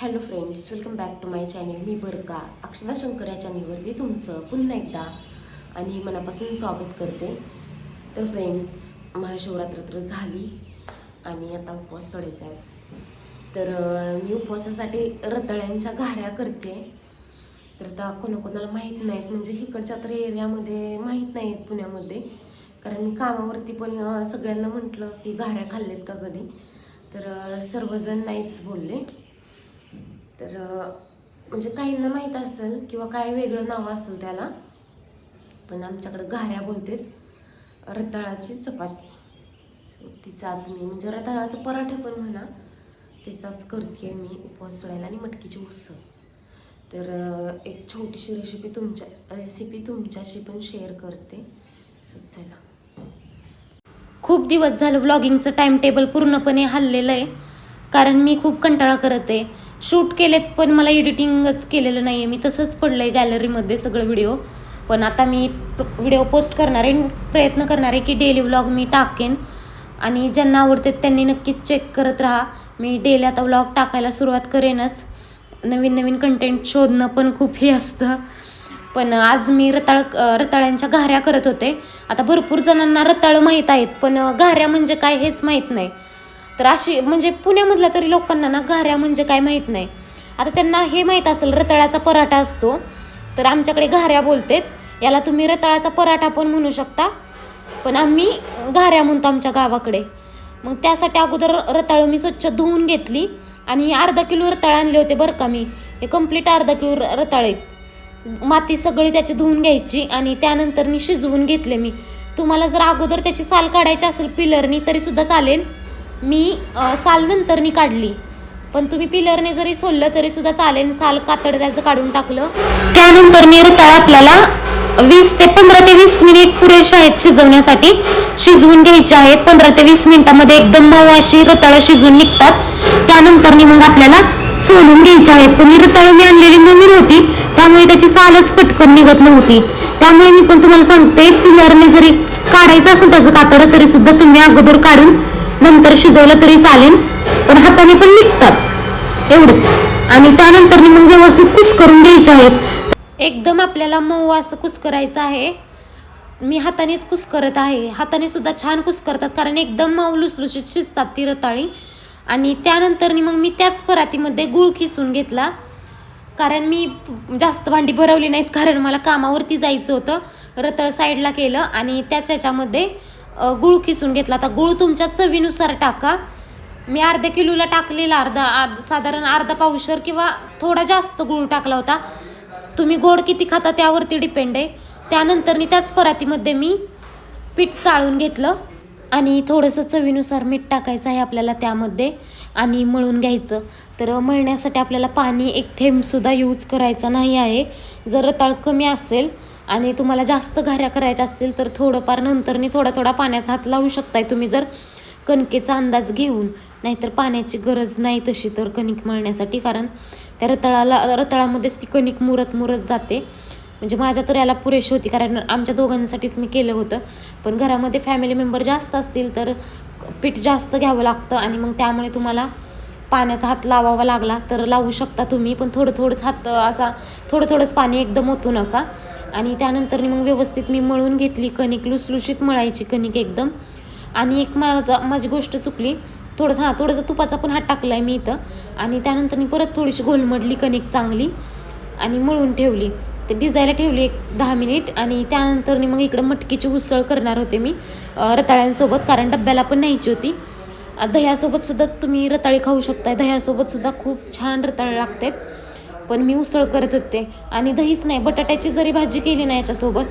Hello friends welcome back to my channel मी बरका. अक्षदा शंकर या चॅनलवरती तुमचं पुन्हा एकदा आणि मनापासून स्वागत करते. तर फ्रेंड्स महाशिवरात्र तर झाली आणि आता उपवास सोडायचा आहे तर मी उपवासासाठी रताळ्यांच्या घाऱ्या करते. तर आता कोणाकोणाला माहीत नाहीत म्हणजे इकडच्या तर एरियामध्ये माहीत नाही आहेत पुण्यामध्ये. कारण मी कामावरती पण सगळ्यांना म्हटलं की घाऱ्या खाल्लेत का कधी? तर सर्वजण नाहीच बोलले. तर म्हणजे काहींना माहीत असेल किंवा काय वेगळं नाव असेल त्याला पण आमच्याकडं घाऱ्या बोलतात रताळाची चपाती. सो तिचा आज मी म्हणजे रताळाचा पराठा पण म्हणा तेच करते मी उपवास सोडायला आणि मटकीची उसळ. तर एक छोटीशी रेसिपी तुमच्या रेसिपी तुमच्याशी पण शेअर करते. सो चला. खूप दिवस झालं ब्लॉगिंगचं टाइम टेबल पूर्णपणे हल्लेलं आहे कारण मी खूप कंटाळा करत आहे. शूट केलेत पण मला एडिटिंगच केलेलं नाही आहे मी तसंच पडलं आहे गॅलरीमध्ये सगळं व्हिडिओ पण आता मी व्हिडिओ पोस्ट करणार आहे प्रयत्न करणार आहे की डेली व्लॉग मी टाकेन. आणि ज्यांना आवडते त्यांनी नक्कीच चेक करत राहा. मी डेली आता व्लॉग टाकायला सुरुवात करेनच. नवीन नवीन कंटेंट शोधणं पण खूप हे असतं. पण आज मी रताळ रताळ्यांच्या घाऱ्या करत होते. आता भरपूर जणांना रताळं माहीत आहेत पण घाऱ्या म्हणजे काय हेच माहीत नाही. तर अशी म्हणजे पुण्यामधल्या तरी लोकांना ना घाऱ्या म्हणजे काय माहीत नाही. आता त्यांना हे माहीत असेल रताळ्याचा पराठा असतो. तर आमच्याकडे घाऱ्या बोलतेत. याला तुम्ही रताळाचा पराठा पण म्हणू शकता. पण आम्ही घाऱ्या म्हणतो आमच्या गावाकडे. मग त्यासाठी अगोदर रताळं मी स्वच्छ धुवून घेतली. आणि अर्धा किलो रताळ आणले होते बरं का मी. हे कंप्लीट अर्धा किलो र- माती सगळी त्याची धुवून घ्यायची आणि त्यानंतर मी शिजवून घेतले मी. तुम्हाला जर अगोदर त्याची साल काढायची असेल पिलरनी तरी सुद्धा चालेल. मी सालनंतरनी साल नंतरनी काढली. पण तुम्ही पिलरने जरी सोललं तरी सुद्धा चालेल साल कातड त्याचं काढून टाकलं. त्यानंतर मी रताळ आपल्याला वीस ते पंधरा ते वीस मिनिट पुरेशा आहेत शिजवण्यासाठी. शिजवून घ्यायचे आहेत. पंधरा ते वीस मिनिटामध्ये एकदम मऊ अशी रताळं शिजून निघतात. त्यानंतर मग आपल्याला सोलून घ्यायचे आहेत. पण ही रताळं मी आणलेली नवीन होती. त्यामुळे त्याची सालच पटकन निघत नव्हती. त्यामुळे मी पण तुम्हाला सांगते पिलरने जरी काढायचं असेल त्याचं कातडं तरी सुद्धा तुम्ही अगोदर काढून नंतर शिजवलं तरी चालेल पण हाताने पण निघतात. एवढंच. आणि त्यानंतर मग व्यवस्थित कुस करून घ्यायचे आहेत. एकदम आपल्याला मऊ असं कुस करायचं आहे. मी हातानेच कुस करत आहे. हाताने सुद्धा छान कुस करतात कारण एकदम मऊ लुसलुशीत शिजतात ती रताळी. आणि त्यानंतर मग मी त्याच परातीमध्ये गुळ खिसून घेतला. कारण मी जास्त भांडी भरवली नाहीत कारण मला कामावरती जायचं होतं. रताळ साईडला केलं आणि त्याच्यामध्ये गुळ किसून घेतला. आता गुळ तुमच्या चवीनुसार टाका. मी अर्ध्या किलोला टाकलेला अर्धा आद- साधारण अर्धा पाऊशर किंवा थोडा जास्त गुळ टाकला होता. तुम्ही गोड किती खाता त्यावरती डिपेंड आहे. त्यानंतर त्याच परातीमध्ये मी पीठ चाळून घेतलं आणि थोडंसं चवीनुसार मीठ टाकायचं आहे आपल्याला त्यामध्ये आणि मळून घ्यायचं. तर मळण्यासाठी आपल्याला पाणी एक थेंबसुद्धा यूज करायचा नाही आहे. जर रताळ कमी असेल आणि तुम्हाला जास्त घाऱ्या करायच्या असतील तर थोडंफार नंतरनी थोडा थोडा पाण्याचा हात लावू शकताय तुम्ही जर कणकेचा अंदाज घेऊन. नाहीतर पाण्याची गरज नाही तशी तर कणिक मळण्यासाठी कारण त्या रताळाला रताळामध्येच ती कणिक मुरत मुरत जाते. म्हणजे माझ्या तर याला पुरेशी होती कारण आमच्या दोघांसाठीच मी केलं होतं. पण घरामध्ये फॅमिली मेंबर जास्त असतील तर पीठ जास्त घ्यावं लागतं आणि मग त्यामुळे तुम्हाला पाण्याचा हात लावावा लागला तर लावू शकता तुम्ही. पण थोडं थोडंच हात असा थोडं थोडंच पाणी एकदम ओतू नका. आणि त्यानंतर मग व्यवस्थित मी मळून घेतली कणिक लुसलुशीत मळायची कणिक एकदम. आणि एक माझा माझी गोष्ट चुकली. थोडंसं हां थोडंसं तुपाचा पण हात टाकला आहे मी इथं. आणि त्यानंतर मी परत थोडीशी घोलमडली कणिक चांगली आणि मळून ठेवली. ते भिजायला ठेवली एक दहा मिनिट आणि त्यानंतर मग इकडं मटकीची उसळ करणार होते मी रताळ्यांसोबत कारण डब्याला पण न्यायची होती. दह्यासोबतसुद्धा दह्यासोबत सुद्धा तुम्ही रताळी खाऊ शकताय. दह्यासोबत सुद्धा खूप छान रताळ लागतात पण मी उसळ करत होते आणि दहीच नाही बटाट्याची जरी भाजी केली ना याच्यासोबत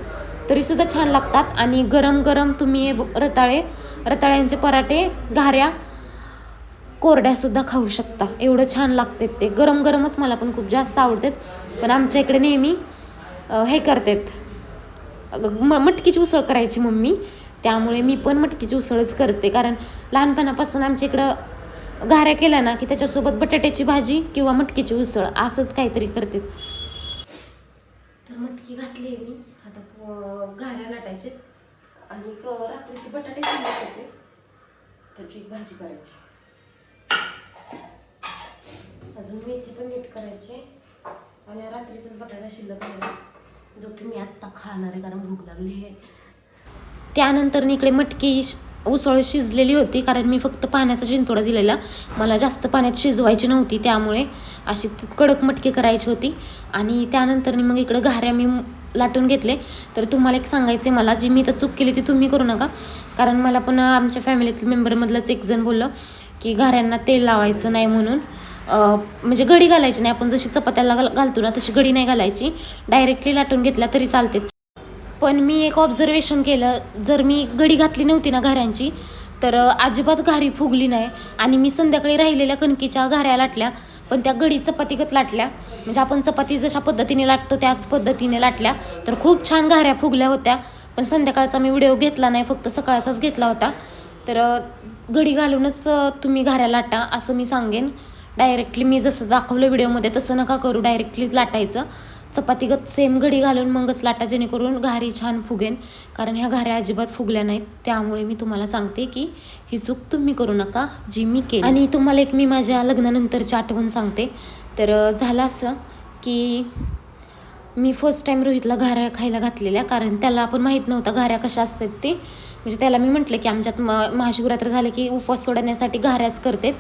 तरीसुद्धा छान लागतात. आणि गरम गरम तुम्ही हे ब- रताळे रताळ्यांचे पराठे घाऱ्या कोरड्यासुद्धा खाऊ शकता. एवढं छान लागतात ते. गरम गरमच मला पण खूप जास्त आवडतात. पण आमच्या इकडे नेहमी हे करतात. म मटकीची उसळ करायची मम्मी. त्यामुळे मी पण मटकीची उसळच करते. कारण लहानपणापासून आमच्या इकडं घाऱ्या केल्या ना की त्याच्यासोबत बटाट्याची भाजी किंवा मटकीची उसळ असंच काहीतरी करते. तर मटकी घातली आहे मी. आता घाऱ्या लाटायचे. आणि रात्रीचे बटाटे होते त्याची भाजी करायची. अजून मेथी पण नीट करायची आणि रात्रीचाच बटाटा शिल्लक राहिला जो की मी आत्ता खाणार आहे कारण भूक लागली आहे. त्यानंतर इकडे मटकी उसळ शिजलेली होती कारण मी फक्त पाण्याचा शिंतोडा दिलेला. मला जास्त पाण्यात शिजवायची नव्हती त्यामुळे अशी कडक मटकी करायची होती. आणि त्यानंतर मग इकडं घाऱ्या मी लाटून घेतले. तर तुम्हाला एक सांगायचं आहे मला जी मी तर चूक केली ती तुम्ही करू नका. कारण मला पण आमच्या फॅमिलीतील मेंबरमधलंच एक जण बोललं की घाऱ्यांना तेल लावायचं नाही म्हणून. म्हणजे गडी घालायची नाही. आपण जशी चपात्याला घालतो ना तशी गडी नाही घालायची. डायरेक्टली लाटून घेतल्या तरी चालते. पण मी एक ऑब्झर्वेशन केलं. जर मी गडी घातली नव्हती ना घाऱ्यांची तर अजिबात घारी फुगली नाही. आणि मी संध्याकाळी राहिलेल्या कणकीच्या घाऱ्या लाटल्या पण त्या गडी चपातीगत लाटल्या. म्हणजे आपण चपाती जशा पद्धतीने लाटतो त्याच पद्धतीने लाटल्या. तर खूप छान घाऱ्या फुगल्या होत्या. पण संध्याकाळचा मी व्हिडिओ घेतला नाही फक्त सकाळचाच घेतला होता. तर घडी गडी घालूनच तुम्ही घाऱ्या लाटा असं मी सांगेन. डायरेक्टली मी जसं दाखवलं व्हिडिओमध्ये तसं नका करू. डायरेक्टलीच लाटायचं. चपातीगत सेम घडी घालून मगच लाटा जेणेकरून घारी छान फुगेन. कारण ह्या घाऱ्या अजिबात फुगल्या नाहीत. त्यामुळे मी तुम्हाला सांगते की ही चूक तुम्ही करू नका जी मी केली. आणि तुम्हाला एक मी माझ्या लग्नानंतरची आठवण सांगते. तर झालं असं की मी फर्स्ट टाईम रोहितला घाऱ्या खायला घातलेल्या. कारण त्याला आपण माहीत नव्हता घाऱ्या कशा असतात ते. म्हणजे त्याला मी म्हटलं की आमच्यात म महाशिवरात्र झाले की उपवास सोडण्यासाठी घाऱ्याच करतात.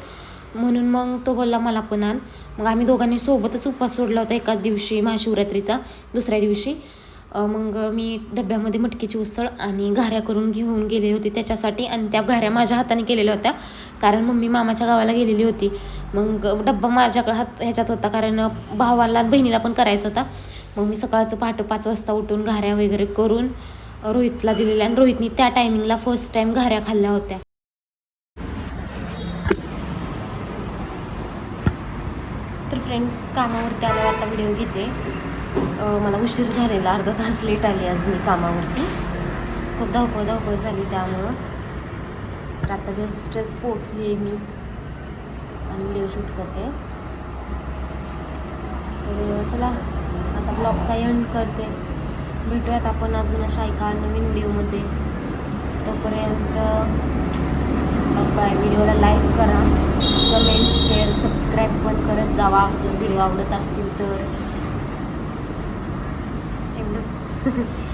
म्हणून मग तो बोलला मला पण आण. मग आम्ही दोघांनी सोबतच उपवास सोडला होता एकाच दिवशी महाशिवरात्रीचा दुसऱ्या दिवशी. मग मी डब्यामध्ये मटकीची उसळ आणि घाऱ्या करून घेऊन गेले होते त्याच्यासाठी आणि त्या घाऱ्या माझ्या हाताने केलेल्या होत्या. कारण मम्मी मामाच्या गावाला गेलेली होती. मग डब्बा माझ्याकडे हात ह्याच्यात होता कारण भावाला बहिणीला पण करायचा होता. मग मी सकाळचं पहाटे पाच वाजता उठून घाऱ्या वगैरे करून रोहितला दिलेल्या आणि रोहितनी त्या टायमिंगला फर्स्ट टाईम घाऱ्या खाल्ल्या होत्या तर फ्रेंड्स कामावरती आल्यावर आता व्हिडिओ घेते. मला उशीर झालेला अर्धा तास लेट आली आज मी कामावरती. खूप धावपळ धावपळ झाली त्यामुळं. तर आता जस्टच पोचली आहे मी आणि व्हिडिओ शूट करते. तर चला आता ब्लॉगचा एंड करते. भेटूयात आपण अजून अशा एका नवीन व्हिडिओमध्ये तोपर्यंत बाय व्हिडिओला लाईक करा. कमेंट शेअर सबस्क्राईब पण करत जावा. जर व्हिडिओ आवडत असतील तर. एवढंच.